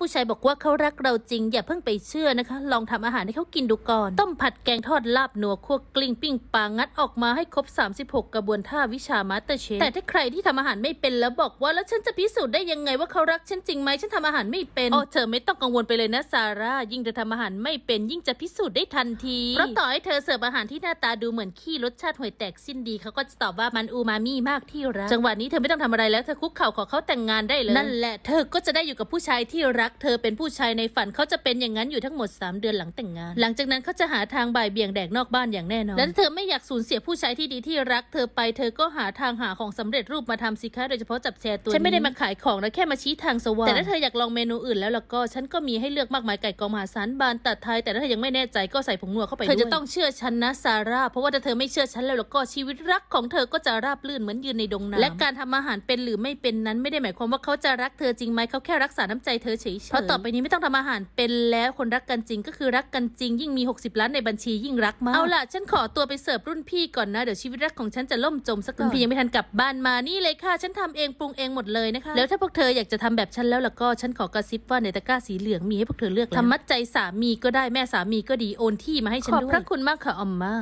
ผู้ชายบอกว่าเขารักเราจริง อย่าเพิ่งไปเชื่อนะคะ ลองทำอาหารให้เขากินดูก่อน ต้มผัดแกงทอดลาบนัวคั่วกลิ้งปิ้งปลางัดออกมาให้ครบ 36 กระบวนท่าวิชามาสเตอร์เชฟแต่ถ้าใครที่ทำอาหารไม่เป็นแล้วบอกว่าแล้วฉันจะพิสูจน์ได้ยังไงว่าเขารักฉันจริงไหมฉันทำอาหารไม่เป็นโอ้เธอไม่ต้องกังวลไปเลยนะซาร่ายิ่งเธอทำอาหารไม่เป็นยิ่งจะพิสูจน์ได้ทันทีเพราะต่อให้เธอเสิร์ฟอาหารที่หน้าตาดูเหมือนขี้รสชาติห่วยแตกสิ้นดีเขาก็จะตอบว่ามันอูมามิมากที่รักจังหวะนี้เธอไม่ต้องทำอะไรแล้วเธอคุกเข่าขอเขาแต่งงานได้เลยนั่นแหละเธอก็จะได้อยู่กับผู้ชายที่รักเธอเป็นผู้ชายในฝันเขาจะเป็นอย่างนั้นอยู่ทั้งหมด 3 เดือนหลังแต่งงาน หลังจากนั้นเขาจะหาทางบ่ายเบี่ยงแดกนอกบ้านอย่างแน่นอน และถ้าเธอไม่อยากสูญเสียผู้ชายที่ดีที่รัก เธอไปเธอก็หาทางหาของสำเร็จรูปมาทำสิคะโดยเฉพาะจับแชร์ตัวฉันไม่ได้มาขายของนะแค่มาชี้ทางสว่างแต่ถ้าเธออยากลองเมนูอื่นแล้วล่ะก็ฉันก็มีให้เลือกมากมายไก่กองมหาศาลบานตัดไทยแต่ถ้าเธอยังไม่แน่ใจก็ใส่ผงนัวเข้าไปด้วยเธอจะต้องเชื่อฉันนะซาร่าเพราะว่าถ้าเธอไม่เชื่อฉันแล้วล่ะก็ชีวิตรักของเธอก็จะราบรื่นเหมือนยืนในดงน้ำและการทำอาหารเป็นหรือไม่เป็นนั้นไม่ได้หมายความว่าเขาจะรักเธอจริงไหมเขาแค่รักษาน้ำใจเธอเฉยๆเพราะต่อไปนี้ไม่ต้องทำอาหารเป็นแล้วคนรักกันจริงก็คือรักกันจริง ยิ่งมี 60 ล้านในบัญชียิ่งรักมาก เอาล่ะ ฉันขอตัวไปเสิร์ฟรุ่นพี่ก่อนนะ เดี๋ยวชีวิตรักของฉันจะล่มจมสักก่อนรุ่นพี่ยังไม่ทันกลับบ้านมานี่เลยค่ะ ฉันทำเองปรุงเองหมดเลยนะคะแล้วถ้าพวกเธออยากจะทำแบบฉันแล้วล่ะก็ฉันขอกระซิบว่าในตะกร้าสีเหลืองมีให้พวกเธอเลือกแล้วทำมัดใจสามีก็ได้แม่สามีก็ดีโอนที่มาให้ฉันด้วยขอบพระคุณมากค่ะออมมา